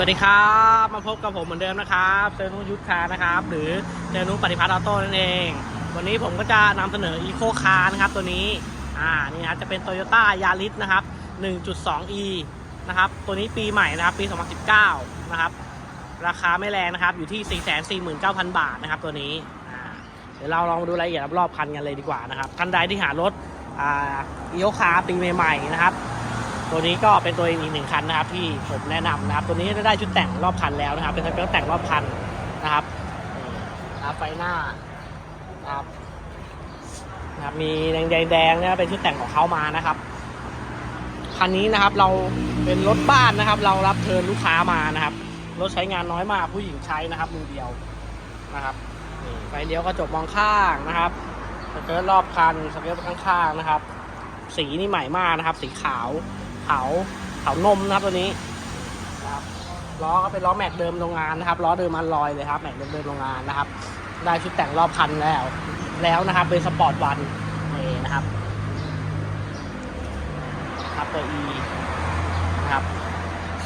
สวัสดีครับ มาพบกับผมเหมือนเดิมนะครับเซนุยุทธคานะครับ หรือเซนุปฏิพัฒน์ออโต้นั่นเอง วันนี้ผมก็จะนำเสนออีโคคาร์นะครับตัวนี้อ่านี่นะจะเป็น Toyota Yaris นะครับ 1.2e นะครับตัวนี้ปีใหม่นะครับปี 2019 นะครับ ราคาไม่แรงนะครับ อยู่ที่ 449,000 บาทนะครับตัวนี้อ่าเดี๋ยวเราลองมาดูรายละเอียดรอบคันกันเลยดีกว่านะครับท่านใดที่หารถอ่าอีโคคาร์ปีใหม่ๆนะครับ ตัวนี้ก็เป็นตัวอีกหนึ่งคันนะครับที่ผมแนะนำนะครับ ตัวนี้จะได้ชุดแต่งรอบคันแล้วนะครับ เป็นสเปคแต่งรอบคันนะครับนะครับไฟหน้านะครับนะครับมีแดงแดงเนี่ยเป็นชุดแต่งของเขามานะครับคันนี้นะครับเราเป็นรถบ้านนะครับ เรารับเทินลูกค้ามานะครับรถใช้งานน้อยมากผู้หญิงใช้นะครับมือเดียวนะครับไฟเลี้ยวกระจกมองข้างนะครับสเกิร์ตรอบคันสเกิร์ตข้างๆนะครับ สีนี่ใหม่มากนะครับ สีขาว ขาวขานมนะครับตัวนี้นะครับล้อก็เป็นล้อแม็กเดิมโรงงานนะครับล้อเดิมอันลอยเลยครับแม็กเดิมเดิมโรงงานนะครับ ได้ชุดแต่งรอบคันแล้วแล้วนะครับเป็นสปอร์ตวันนี่นะครับครับตัว E นะครับ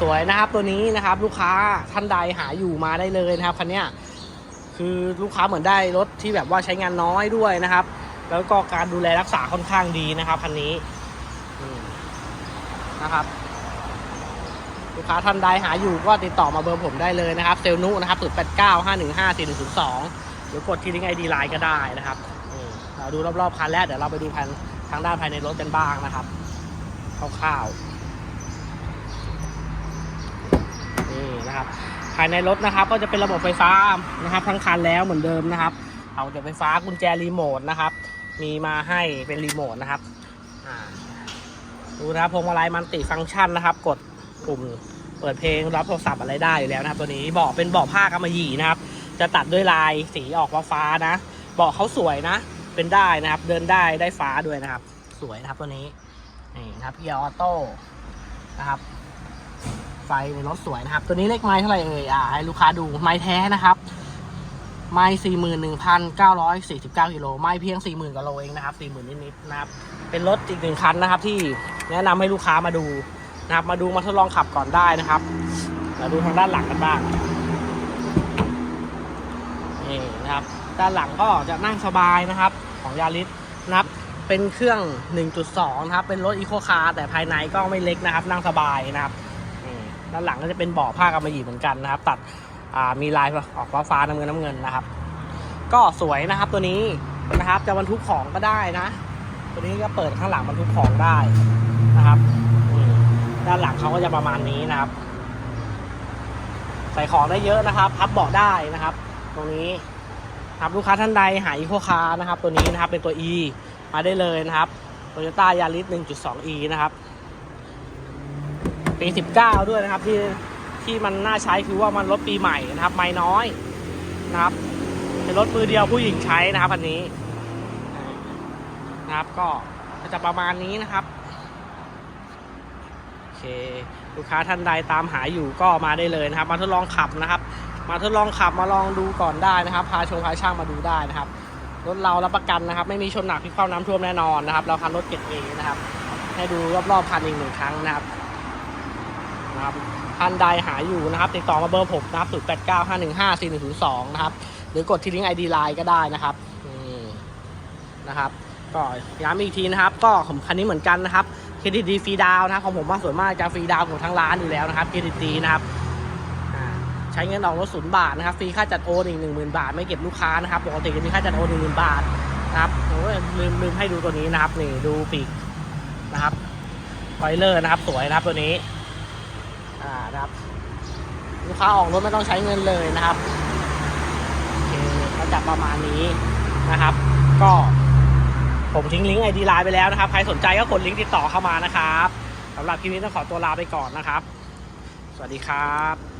สวยนะครับตัวนี้นะครับ ลูกค้าท่านใดหาอยู่มาได้เลยนะครับคันเนี้ยคือลูกค้าเหมือนได้รถที่แบบว่าใช้งานน้อยด้วยนะครับ แล้วก็การดูแลรักษาค่อนข้างดีนะครับคันนี้ นะครับลูกค้าท่านใดหาอยู่ก็ติดต่อมาเบอร์ผมได้เลยนะครับ เซลนุนะครับ0 8 9 5 1 5 4 1 0 2หรือกดที่ลิงก์ไอดีไลน์ก็ได้นะครับเราดูรอบๆคันแล้วเดี๋ยวเราไปดูภายทางด้านภายในรถกันบ้างนะครับคร่าวๆนี่นะครับ ภายในรถนะครับ ก็จะเป็นระบบไฟฟ้านะครับ ทั้งคันแล้วเหมือนเดิมนะครับ เอาจากไฟฟ้ากุญแจรีโมทนะครับ มีมาให้เป็นรีโมทนะครับอ่า ดูนะครับพวงมาลัยมันติฟังก์ชันนะครับ กดปุ่มเปิดเพลงรับโทรศัพท์อะไรได้อยู่แล้วนะครับ ตัวนี้เบาะเป็นเบาะผ้ากำมะหยี่นะครับ จะตัดด้วยลายสีออกฟ้าฟ้านะเบาะเขาสวยนะ เป็นได้นะครับ เดินได้ได้ฟ้าด้วยนะครับ สวยนะครับตัวนี้นี่นะครับเกียร์ออโต้นะครับ ไฟในรถสวยนะครับ ตัวนี้เลขไม้เท่าไหร่เอ่ยอ่าให้ลูกค้าดูไม้แท้นะครับไม้สี่หมื่นหนึ่งพันเก้าร้อยสี่สิบเก้ากิโลไม้เพียงสี่หมื่นกว่าโลเองนะครับสี่หมื่นนิดๆนะครับ เป็นรถอีกหนึ่งคันนะครับที่ แนะนำให้ลูกค้ามาดูนะครับ มาดูมาทดลองขับก่อนได้นะครับมาดูทางด้านหลังกันบ้างนี่นะครับ ด้านหลังก็จะนั่งสบายนะครับ ของยาริสนะครับ เป็นเครื่อง 1.2 นะครับ เป็นรถอีโคคาร์แต่ภายในก็ไม่เล็กนะครับ นั่งสบายนะครับด้านหลังก็จะเป็นเบาะผ้ากำมะหยี่เหมือนกันนะครับ ตัดมีลายออกฟ้าฟ้าน้ำเงินน้ำเงินนะครับ ก็สวยนะครับตัวนี้นะครับจะบรรทุกของก็ได้นะ ตัวนี้ก็เปิดข้างหลังบรรทุกของได้นะครับอืมด้านหลังเขาก็จะประมาณนี้นะครับ ใส่ของได้เยอะนะครับ พับเบาะได้นะครับ ตรงนี้ครับลูกค้าท่านใดหาอีโคคาร์นะครับ ตัวนี้นะครับเป็นตัว E มาได้เลยนะครับ Toyota Yaris 1.2e นะครับปี 19 ด้วยนะครับ ที่ที่มันน่าใช้คือว่ามันรถปีใหม่นะครับ ไม่น้อยนะครับ เป็นรถมือเดียวผู้หญิงใช้นะครับอันนี้ นะครับ ก็จะประมาณนี้นะครับโอเคลูกค้าท่านใดตามหาอยู่ก็มาได้เลยนะครับ มาทดลองขับนะครับ มาทดลองขับมาลองดูก่อนได้นะครับ พาชงพาช่างมาดูได้นะครับรถเรารับประกันนะครับ ไม่มีชนหนักพิกเข้าน้ำท่วมแน่นอนนะครับ เราคันรถเก็บเองนะครับ ให้ดูรอบๆคันอีกหนึ่งครั้งนะครับนะครับท่านใดหาอยู่นะครับ ติดต่อมาเบอร์ผมนะครับ0 8 9 5 1 5 4 1 0 2นะครับ หรือกดที่ลิงก์ไอดีไลน์ก็ได้นะครับนี่นะครับ ก็ย้ำอีกทีนะครับ ก็ของคันนี้เหมือนกันนะครับเครดิตดีฟรีดาวนะครับของผมว่าส่วนมากจะฟรีดาวของทางร้านอยู่แล้วนะครับเครดิตดีนะครับใช้เงินออกรถศูนย์บาทนะครับฟรีค่าจัดโอนอีกหนึ่งหมื่นบาท ไม่เก็บลูกค้านะครับปกติจะมีค่าจัดโอนหนึ่งหมื่นบาทนะครับผมก็ลืมลืมให้ดูตัวนี้นะครับนี่ดูปีกนะครับไฟเลอร์นะครับ สวยนะครับตัวนี้อ่านะครับลูกค้าออกรถไม่ต้องใช้เงินเลยนะครับโอเคก็จะประมาณนี้นะครับ ก็ ผมทิ้งลิงก์ไอดีไลน์ไปแล้วนะครับ ใครสนใจก็กดลิงก์ติดต่อเข้ามานะครับสำหรับคลิปนี้ต้องขอตัวลาไปก่อนนะครับ สวัสดีครับ